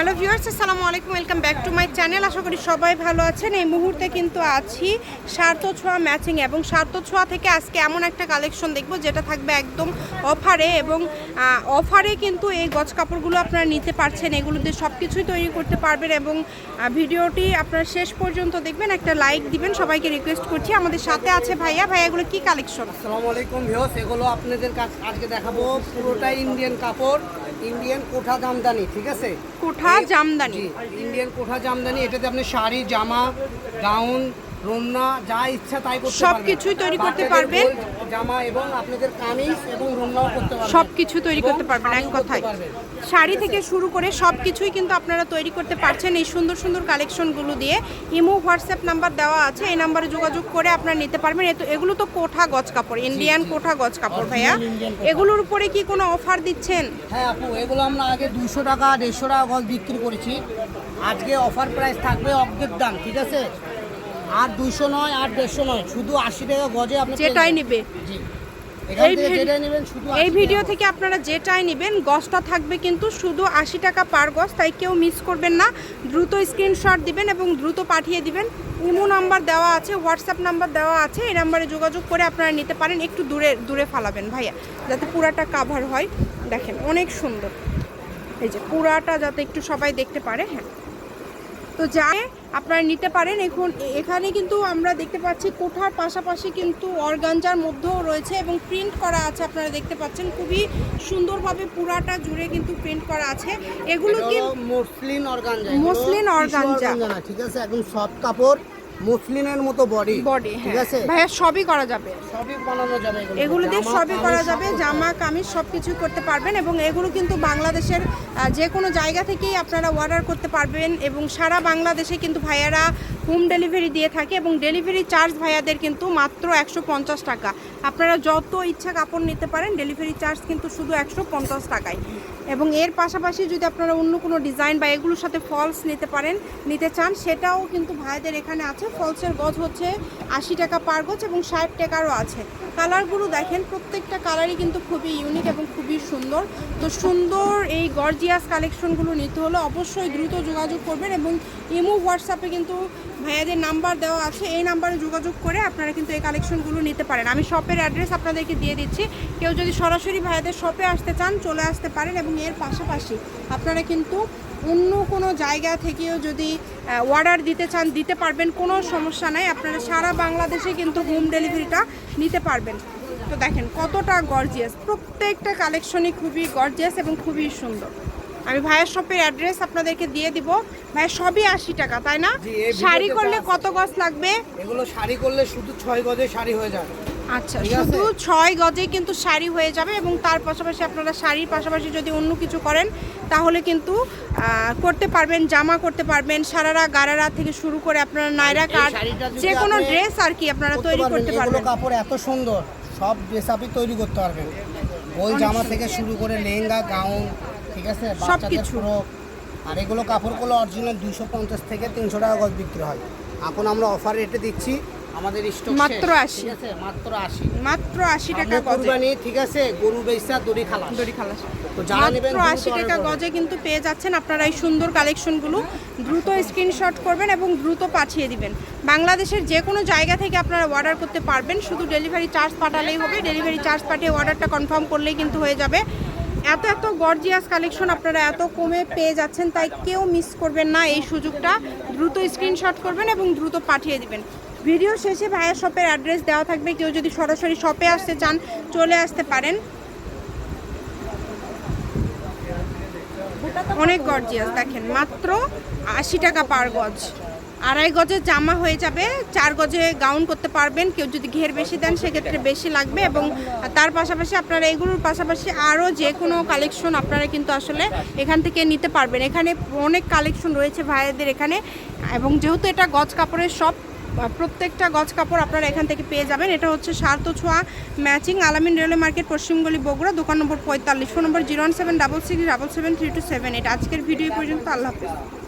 Hello viewers, আসসালামু আলাইকুম, welcome back to my channel. আশা করি সবাই ভালো আছেন। এই মুহূর্তে কিন্তু আছি সার্থ ছোঁয়া ম্যাচিং এবং সার্থ ছোঁয়া থেকে আজকে এমন একটা কালেকশন দেখব যেটা থাকবে একদম অফারে এবং অফারে কিন্তু এই গজ কাপড়গুলো আপনারা নিতে পারছেন। এগুলো দিয়ে সব কিছুই তৈরি করতে পারবেন এবং ভিডিওটি আপনারা শেষ পর্যন্ত দেখবেন, একটা লাইক দিবেন, সবাইকে রিকোয়েস্ট করছি। আমাদের সাথে আছে ভাইয়া। ভাইয়া, এগুলো কি কালেকশন? আসসালামু আলাইকুম ভিউস এগুলো আপনাদের কাছে আজকে দেখাবো পুরোটাই ইন্ডিয়ান কাপড়। ইন্ডিয়ান কোঠা জামদানি ঠিক আছে? কোঠা জামদানি। ইন্ডিয়ান কোঠা জামদানি এটাতে আপনি শাড়ি জামা গাউন রন্না যা ইচ্ছা তাই করতে সব পারবেন। কিছুই তৈরি করতে পারবেন। জামা এবং আপনাদের কামিজ এবং রন্নাও করতে পারবেন। সব কিছু তৈরি করতে পারবেন এক কথায়। শাড়ি থেকে শুরু করে সব কিছুই কিন্তু আপনারা তৈরি করতে পারছেন। এই সুন্দর সুন্দর কালেকশনগুলো দিয়ে ইমো হোয়াটসঅ্যাপ নাম্বার দেওয়া আছে। এই নাম্বারে যোগাযোগ করে আপনারা নিতে পারবেন। এ তো- এগুলো তো কোঠা গজ কাপড় ইন্ডিয়ান কোঠা গজ কাপড় ভাইয়া। এগুলোর উপরে কি কোনো অফার দিচ্ছেন? হ্যাঁ আপু এগুলো আমরা আগে দুশো টাকা দেড়শো টাকা গজ বিক্রি করেছি। আজকে অফার প্রাইস থাকবে অর্ধেক দাম ঠিক আছে? আর দুইশো নয় আর দেড়শো নয় শুধু আশি টাকা গজে আপনি যেটাই। নিবে। জি এই থেকে ভিডি- যেটাই নেবেন শুধু এই 80 ভিডিও থেকে আপনারা যেটাই নেবেন গজটা থাকবে কিন্তু শুধু আশি টাকা পার গজ তাই কেউ মিস করবেন না। দ্রুত স্ক্রিনশট দিবেন এবং দ্রুত পাঠিয়ে দিবেন। ইমো নাম্বার দেওয়া আছে হোয়াটসঅ্যাপ নাম্বার দেওয়া আছে এই নাম্বারে যোগাযোগ করে আপনারা নিতে পারেন একটু দূরে দূরে ফালাবেন ভাইয়া যাতে পুরাটা কাভার হয়। দেখেন অনেক সুন্দর। এই যে পুরাটা যাতে একটু সবাই দেখতে পারে হ্যাঁ। তো যাই আপনারা নিতে পারেন। এখন এখানে কিন্তু আমরা দেখতে পাচ্ছি কোঠার পাশাপাশি কিন্তু অর্গানজার মধ্যেও রয়েছে এবং প্রিন্ট করা আছে আপনারা দেখতে পাচ্ছেন। খুবই সুন্দরভাবে পুরাটা জুড়ে কিন্তু প্রিন্ট করা আছে। এগুলো কি মসলিন অর্গানজা মসলিন অর্গানজা। ঠিক আছে? একদম সফট কাপড়। মসলিনের মতো বডি বডি ঠিক হ্যাঁ। আছে? ভাইয়া সবই করা যাবে। সবই বানানো যাবে এগুলো। দিয়ে সবই করা যাবে জামা কামিজ সব কিছুই করতে পারবেন এবং এগুলো কিন্তু বাংলাদেশের যে কোনো জায়গা থেকেই আপনারা অর্ডার করতে পারবেন এবং সারা বাংলাদেশে কিন্তু ভাইয়ারা হোম ডেলিভারি দিয়ে থাকে এবং ডেলিভারি চার্জ ভাইয়াদের কিন্তু মাত্র একশো পঞ্চাশ টাকা। আপনারা যত ইচ্ছা কাপড় নিতে পারেন ডেলিভারি চার্জ কিন্তু শুধু একশো পঞ্চাশ টাকায়। এবং এর পাশাপাশি যদি আপনারা অন্য কোনো ডিজাইন বা এগুলোর সাথে ফলস নিতে পারেন, নিতে চান, সেটাও কিন্তু ভাইদের এখানে আছে। ফলসের গজ হচ্ছে আশি টাকা পার গজ এবং ষাট টাকারও আছে। কালারগুলো দেখেন, প্রত্যেকটা কালারই কিন্তু খুবই ইউনিক এবং খুবই সুন্দর। তো সুন্দর এই গর্জিয়াস কালেকশনগুলো নিতে হলে অবশ্যই দ্রুত যোগাযোগ করবেন এবং ইমো হোয়াটসঅ্যাপে কিন্তু ভাইয়াদের নাম্বার দেওয়া আছে, এই নাম্বারে যোগাযোগ করে আপনারা কিন্তু এই কালেকশনগুলো নিতে পারেন। আমি শপের অ্যাড্রেস আপনাদেরকে দিয়ে দিচ্ছি। কেউ যদি সরাসরি ভাইয়াদের শপে আসতে চান, চলে আসতে পারেন এবং এর পাশাপাশি আপনারা কিন্তু অন্য কোনো জায়গা থেকেও যদি অর্ডার দিতে চান, দিতে পারবেন, কোনো সমস্যা নাই। আপনারা সারা বাংলাদেশে কিন্তু হোম ডেলিভারিটা নিতে পারবেন। তো দেখেন কতটা গর্জিয়াস প্রত্যেকটা কালেকশনই খুবই গর্জিয়াস এবং খুবই সুন্দর। আমি ভাইয়ের শপের অ্যাড্রেস আপনাদেরকে দিয়ে দিব। ভাইয়া সবই আশি টাকা তাই না? শাড়ি করলে কত গজ লাগবে? এগুলো শাড়ি করলে শুধু ছয় গজে শাড়ি হয়ে যাবে। আচ্ছা শুধু ছয় গজে কিন্তু শাড়ি হয়ে যাবে এবং তার পাশাপাশি আপনারা শাড়ির পাশাপাশি যদি অন্য কিছু করেন তাহলে কিন্তু করতে পারবেন জামা করতে পারবেন সারারা গারারা থেকে শুরু করে আপনারা নাইরা কাট যে কোনো ড্রেস আর কি আপনারা তৈরি করতে পারবেন। কাপড় এত সুন্দর সব ড্রেস আপনি তৈরি করতে পারবেন। ওই জামা থেকে শুরু করে লেহেঙ্গা গাউন ঠিক আছে? বাচ্চাদের। ফ্রক আর এগুলো কাপড়গুলো অরিজিনাল দুশো পঞ্চাশ থেকে তিনশো টাকা গজ বিক্রি হয়। এখন আমরা অফার রেটে দিচ্ছি। আমাদের স্টক মাত্র 80 ঠিক আছে? মাত্র আশি। মাত্র আশি টাকা আমরা গজে। কুরবানি ঠিক আছে? গরু বেচা দড়ি খালা দড়ি খালাস। তো যারা নেবেন মাত্র দ্রুত আশি order টাকা গজে কিন্তু পেয়ে যাচ্ছেন আপনারা এই সুন্দর কালেকশনগুলো দ্রুত স্ক্রিনশট করবেন এবং দ্রুত পাঠিয়ে দিবেন। বাংলাদেশের যে কোনো জায়গা থেকে আপনারা অর্ডার করতে পারবেন। শুধু ডেলিভারি চার্জ পাঠালেই হবে। ডেলিভারি চার্জ পাঠিয়ে অর্ডারটা কনফার্ম করলেই কিন্তু হয়ে যাবে। এত এত গর্জিয়াস কালেকশন আপনারা এত কমে পেয়ে যাচ্ছেন, তাই কেউ মিস করবেন না এই সুযোগটা। দ্রুত স্ক্রিনশট করবেন এবং দ্রুত পাঠিয়ে দিবেন। ভিডিও শেষে ভাইয়া শপের অ্যাড্রেস দেওয়া থাকবে, কেউ যদি সরাসরি শপে আসতে চান, চলে আসতে পারেন। অনেক গর্জিয়াস, দেখেন, মাত্র আশি টাকা পার গজ। আড়াই গজে জামা হয়ে যাবে, চার গজে গাউন করতে পারবেন। কেউ যদি ঘের বেশি দেন, সেক্ষেত্রে বেশি লাগবে এবং তার পাশাপাশি আপনারা এগুলোর পাশাপাশি আরও যে কোনো কালেকশন আপনারা কিন্তু আসলে এখান থেকে নিতে পারবেন। এখানে অনেক কালেকশন রয়েছে ভাইয়াদের এখানে এবং যেহেতু এটা গজ কাপড়ের সব প্রত্যেকটা গজ কাপড় আপনারা এখান থেকে পেয়ে যাবেন। এটা হচ্ছে সার্থ ছোঁয়া ম্যাচিং আলামিন রেলওয়ে মার্কেট পশ্চিমগলি বগুড়া, দোকান নম্বর পঁয়তাল্লিশ। ফোন নম্বর zero one seven double six double seven three two seven এটা আজকের ভিডিও পর্যন্ত। আল্লাহ হাফেজ।